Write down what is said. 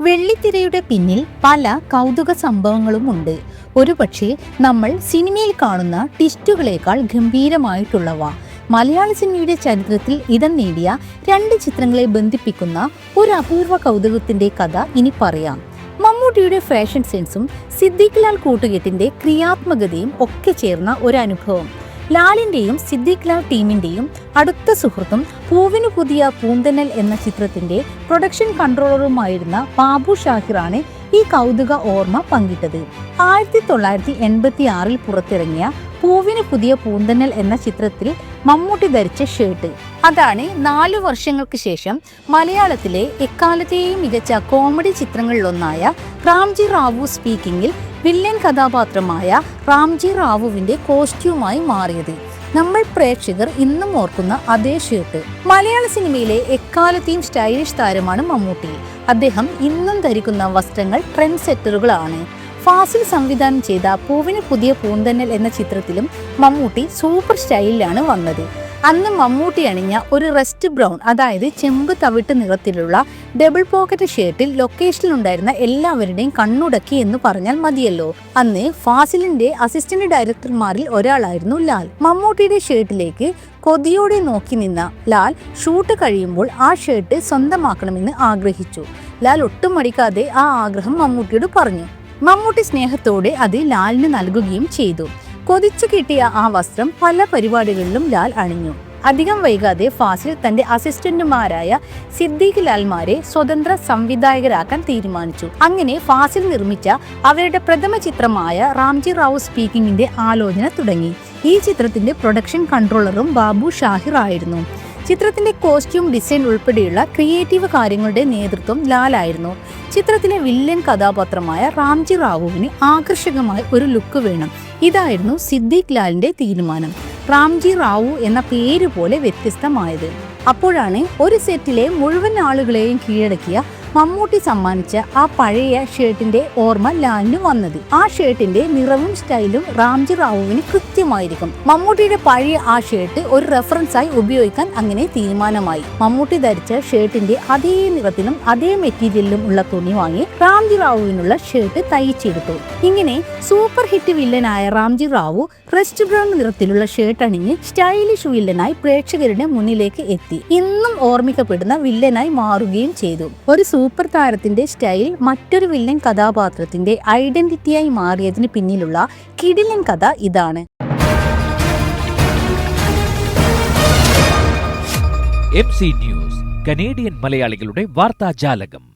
വെള്ളിത്തിരയുടെ പിന്നിൽ പല കൗതുക സംഭവങ്ങളും ഉണ്ട് ഒരുപക്ഷെ നമ്മൾ സിനിമയിൽ കാണുന്ന ടിസ്റ്റുകളേക്കാൾ ഗംഭീരമായിട്ടുള്ളവ. മലയാള സിനിമയുടെ ചരിത്രത്തിൽ ഇടം നേടിയ രണ്ട് ചിത്രങ്ങളെ ബന്ധിപ്പിക്കുന്ന ഒരു അപൂർവ കൗതുകത്തിന്റെ കഥ ഇനി പറയാം. മമ്മൂട്ടിയുടെ ഫാഷൻ സെൻസും സിദ്ദിഖ് ലാൽ കൂട്ടുകെട്ടിന്റെ ക്രിയാത്മകതയും ഒക്കെ ചേർന്ന ഒരു അനുഭവം. ലാലിന്റെയും സിദ്ദിഖ് ലാൽ ടീമിന്റെയും അടുത്ത സുഹൃത്തും പൂവിനു പുതിയ പൂന്തനൽ എന്ന ചിത്രത്തിന്റെ പ്രൊഡക്ഷൻ കൺട്രോളറുമായിരുന്ന ബാബു ഷാഹിറാണ് ഈ കൗതുക ഓർമ്മ പങ്കിട്ടത്. ആയിരത്തി തൊള്ളായിരത്തി എൺപത്തി ആറിൽ പുറത്തിറങ്ങിയ പൂവിന് പുതിയ പൂന്തന്നൽ എന്ന ചിത്രത്തിൽ മമ്മൂട്ടി ധരിച്ച ഷർട്ട്. അതാണ് നാലു വർഷങ്ങൾക്ക് ശേഷം മലയാളത്തിലെ എക്കാലത്തെയും മികച്ച കോമഡി ചിത്രങ്ങളിലൊന്നായ റാംജി റാവു സ്പീക്കിംഗിൽ വില്ലൻ കഥാപാത്രമായ റാംജി റാവുവിന്റെ കോസ്റ്റ്യൂമായി മാറിയത്. നമ്മൾ പ്രേക്ഷകർ ഇന്നും ഓർക്കുന്ന അതേ ഷർട്ട് മലയാള സിനിമയിലെ എക്കാലത്തെയും സ്റ്റൈലിഷ് താരമാണ് മമ്മൂട്ടി. അദ്ദേഹം ഇന്നും ധരിക്കുന്ന വസ്ത്രങ്ങൾ ട്രെൻഡ് സെറ്ററുകളാണ് ഫാസിൽ സംവിധാനം ചെയ്ത പൂവിന് പുതിയ പൂന്തന്നൽ എന്ന ചിത്രത്തിലും മമ്മൂട്ടി സൂപ്പർ സ്റ്റൈലിലാണ് വന്നത്. അന്ന് മമ്മൂട്ടി അണിഞ്ഞ ഒരു റെസ്റ്റ് ബ്രൗൺ അതായത് ചെമ്പ് തവിട്ട് നിറത്തിലുള്ള ഡബിൾ പോക്കറ്റ് ഷർട്ടിൽ ലൊക്കേഷനിലുണ്ടായിരുന്ന എല്ലാവരുടെയും കണ്ണുടക്കി എന്ന് പറഞ്ഞാൽ മതിയല്ലോ. അന്ന് ഫാസിലിന്റെ അസിസ്റ്റന്റ് ഡയറക്ടർമാരിൽ ഒരാളായിരുന്നു ലാൽ. മമ്മൂട്ടിയുടെ ഷർട്ടിലേക്ക് കൊതിയോടെ നോക്കി നിന്ന ലാൽ ഷൂട്ട് കഴിയുമ്പോൾ ആ ഷർട്ട് സ്വന്തമാക്കണമെന്ന് ആഗ്രഹിച്ചു. ലാൽ ഒട്ടും മടിക്കാതെ ആ ആഗ്രഹം മമ്മൂട്ടിയോട് പറഞ്ഞു. മമ്മൂട്ടി സ്നേഹത്തോടെ അത് ലാലിന് നൽകുകയും ചെയ്തു. കൊതിച്ചു കിട്ടിയ ആ വസ്ത്രം പല പരിപാടികളിലും ലാൽ അണിഞ്ഞു. അധികം വൈകാതെ ഫാസിൽ തന്റെ അസിസ്റ്റന്റുമാരായ സിദ്ദീഖ് ലാൽമാരെ സ്വതന്ത്ര സംവിധായകരാക്കാൻ തീരുമാനിച്ചു. അങ്ങനെ ഫാസിൽ നിർമ്മിച്ച അവരുടെ പ്രഥമ ചിത്രമായ റാംജി റാവു സ്പീക്കിംഗിന്റെ ആലോചന തുടങ്ങി. ഈ ചിത്രത്തിന്റെ പ്രൊഡക്ഷൻ കൺട്രോളറും ബാബു ഷാഹിർ ആയിരുന്നു. ചിത്രത്തിന്റെ കോസ്റ്റ്യൂം ഡിസൈൻ ഉൾപ്പെടെയുള്ള ക്രിയേറ്റീവ് കാര്യങ്ങളുടെ നേതൃത്വം ലാലായിരുന്നു. ചിത്രത്തിലെ വില്ലൻ കഥാപാത്രമായ റാംജി റാവുവിന് ആകർഷകമായ ഒരു ലുക്ക് വേണം. ഇതായിരുന്നു സിദ്ദീഖ് ലാലിന്റെ തീരുമാനം. റാംജി റാവു എന്ന പേര് പോലെ വ്യത്യസ്തമായത്. അപ്പോഴാണ് ഒരു സെറ്റിലെ മുഴുവൻ ആളുകളെയും കീഴടക്കിയ മമ്മൂട്ടി സമ്മാനിച്ച ആ പഴയ ഷർട്ടിന്റെ ഓർമ്മ ലാലിന് വന്നത്. ആ ഷർട്ടിന്റെ നിറവും സ്റ്റൈലും റാംജി റാവുവിന് കൃത്യമായിരിക്കും. മമ്മൂട്ടിയുടെ പഴയ ആ ഷർട്ട് ഒരു റെഫറൻസ് ആയി ഉപയോഗിക്കാൻ അങ്ങനെ തീരുമാനമായി. മമ്മൂട്ടി ധരിച്ച ഷർട്ടിന്റെ അതേ നിറത്തിലും അതേ മെറ്റീരിയലിലും ഉള്ള തുണി വാങ്ങി റാംജി റാവുവിനുള്ള ഷർട്ട് തയ്ച്ചെടുത്തു ഇങ്ങനെ സൂപ്പർ ഹിറ്റ് വില്ലനായ റാംജി റാവു റെസ്റ്റ് ബ്രൗൺ നിറത്തിലുള്ള ഷർട്ട് അണിഞ്ഞ് സ്റ്റൈലിഷ് വില്ലനായി പ്രേക്ഷകരുടെ മുന്നിലേക്ക് എത്തി. ഇന്നും ഓർമ്മിക്കപ്പെടുന്ന വില്ലനായി മാറുകയും ചെയ്തു. ഒരു സൂപ്പർ താരത്തിന്റെ സ്റ്റൈൽ മറ്റൊരു വില്ലൻ കഥാപാത്രത്തിന്റെ ഐഡന്റിറ്റിയായി മാറിയതിന് പിന്നിലുള്ള കിടിലൻ കഥ ഇതാണ്. എം സി ന്യൂസ് കനേഡിയൻ മലയാളികളുടെ വാർത്താജാലകം.